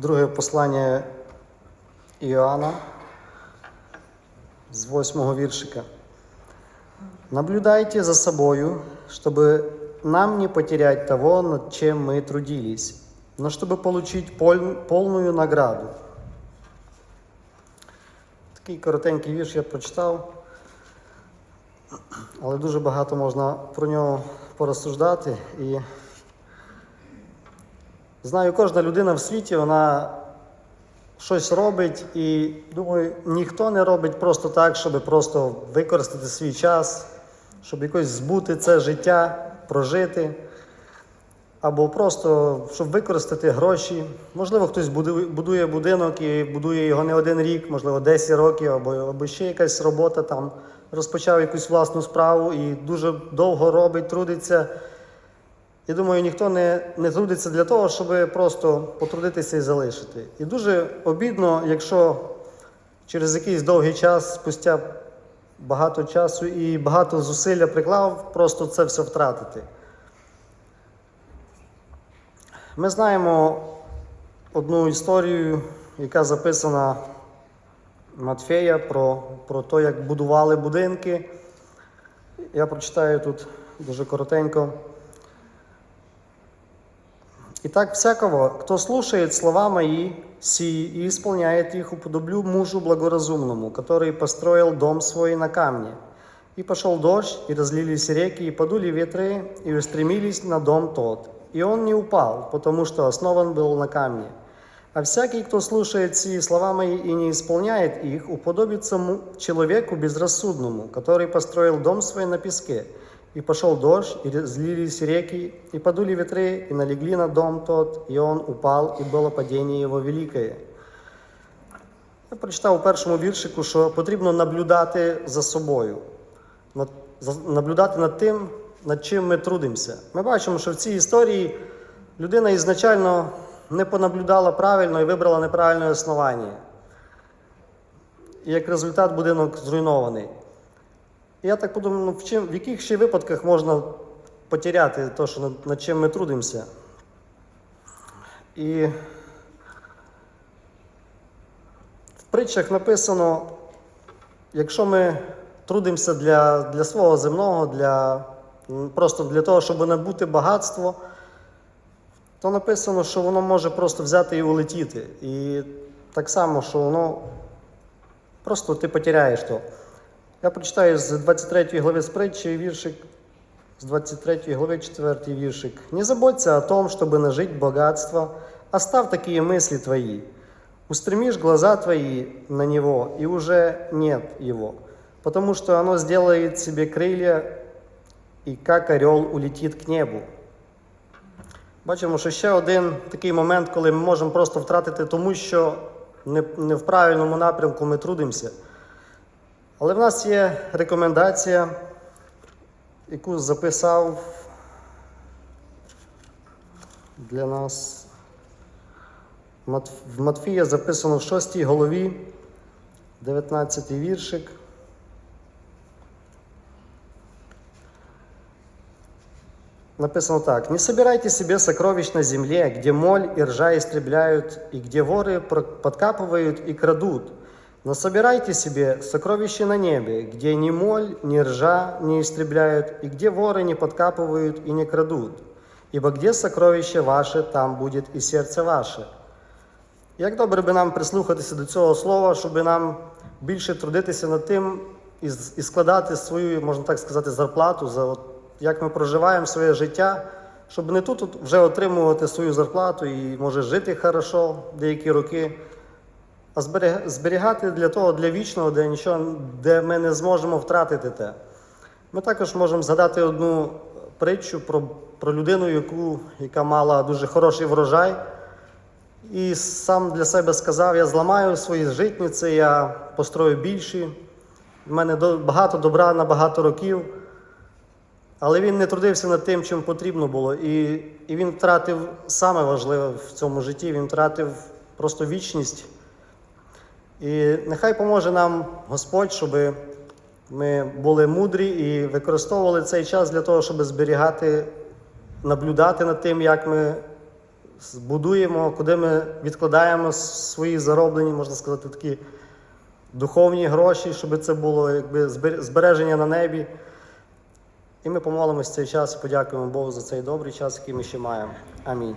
Друге послання Іоанна з восьмого віршика. Наблюдайте за собою, чтобы нам не потерять того, над чем мы трудились, но чтобы получить пол- полную награду. Такий коротенький вірш я прочитав, але дуже багато можна про нього порозсуждати. І знаю, кожна людина в світі, вона щось робить, і думаю, ніхто не робить просто так, щоб просто використати свій час, щоб якось збути це життя, прожити. Або просто щоб використати гроші. Можливо, хтось будує, будинок і будує його не один рік, можливо, 10 років, або, або ще якась робота там, розпочав якусь власну справу і дуже довго робить, трудиться. Я думаю, ніхто не, не трудиться для того, щоб просто потрудитися і залишити. І дуже обідно, якщо через якийсь довгий час, спустя багато часу і багато зусилля приклав, просто це все втратити. Ми знаємо одну історію, яка записана Матфея про, про те, як будували будинки. Я прочитаю тут дуже коротенько. Итак, всякого, кто слушает слова мои, сии и исполняет их, уподоблю мужу благоразумному, который построил дом свой на камне. И пошел дождь, и разлились реки, и подули ветры, и устремились на дом тот. И он не упал, потому что основан был на камне. А всякий, кто слушает сии слова мои и не исполняет их, уподобится человеку безрассудному, который построил дом свой на песке. И пошел дождь, и разлились реки, и подули ветры, и налегли на дом тот, и он упал, и было падение его великое. Я прочитав у першому віршику, що потрібно наблюдати за собою, наблюдати над тим, над чим ми трудимося. Ми бачимо, що в цій історії людина ізначально не понаблюдала правильно і вибрала неправильне основання. І як результат будинок зруйнований. Я так подумав, ну, в, чим, в яких ще випадках можна потеряти те, над, над чим ми трудимося. І в притчах написано, якщо ми трудимося для, для свого земного, для, просто для того, щоб набути багатство, то написано, що воно може просто взяти і улетіти. І так само, що воно просто ти потеряєш то. Я прочитаю з 23 глави з притчі віршик, з 23 глави 4 віршик. «Не заботься о том, чтобы нажить богатство, оставь такие мысли твои. Устремишь глаза твои на него, и уже нет его, потому что оно сделает себе крылья, и как орел улетит к небу». Бачимо, що ще один такий момент, коли ми можемо просто втратити тому, що не, не в правильному напрямку ми трудимося. Але в нас є рекомендація, яку записав для нас. В Матфія записано в 6 голові, 19 віршик. Написано так. «Не собирайте себе сокровищ на земле, где моль и ржа истребляют, и где воры подкапывают и крадут. Но собирайте себе сокровища на небе, где ни моль, ни ржа не истребляют, и где воры не подкапывают и не крадут. Ибо где сокровище ваше, там будет і серце ваше. Як добре би нам прислухатися до цього слова, щоб нам більше трудитися над тим і, складати свою, можна так сказати, зарплату за от, як ми проживаємо своє життя, щоб не тут вже отримувати свою зарплату і може жити хорошо деякі роки, а зберігати для того, для вічного, де нічого, де ми не зможемо втратити те. Ми також можемо згадати одну притчу про, про людину, яку, яка мала дуже хороший врожай. І сам для себе сказав: я зламаю свої житниці, я построю більші. У мене багато добра на багато років. Але він не трудився над тим, чим потрібно було. І, і він втратив саме важливе в цьому житті, він втратив просто вічність. І нехай поможе нам Господь, щоб ми були мудрі і використовували цей час для того, щоб зберігати, наблюдати над тим, як ми будуємо, куди ми відкладаємо свої зароблені, можна сказати, такі духовні гроші, щоб це було якби збер- збереження на небі. І ми помолимось цей час і подякуємо Богу за цей добрий час, який ми ще маємо. Амінь.